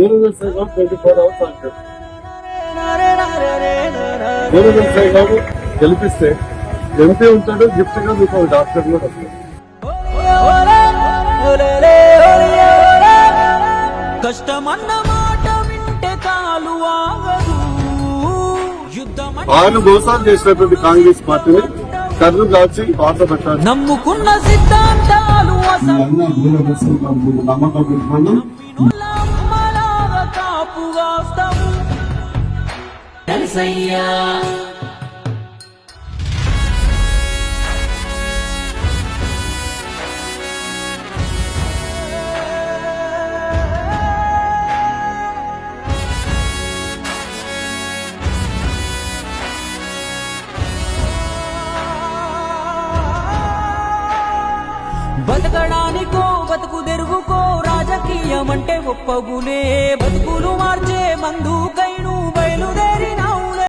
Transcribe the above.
దూరదర్శన్ గారు twenty four hours అంటారు దూరదర్శన్ గారు గెలిపిస్తే ఎంపీ ఉంటాడు గిఫ్ట్గా మీకు ఒక డాక్టర్ కూడా వస్తాడు. కష్టమన్న మాట వింటే కాలు ఆగదు ఆరు మోసాలు చేసినటువంటి కాంగ్రెస్ పార్టీని కర్రు కాల్చి పాత పెట్టాలి నమ్ముకున్న సిద్ధాంతాలు నమ్మకం తెలుసయ్యా బతకడానికో బతుకు తెరుగుకో రాజకీయం అంటే ఒప్పగులే. బతుకులు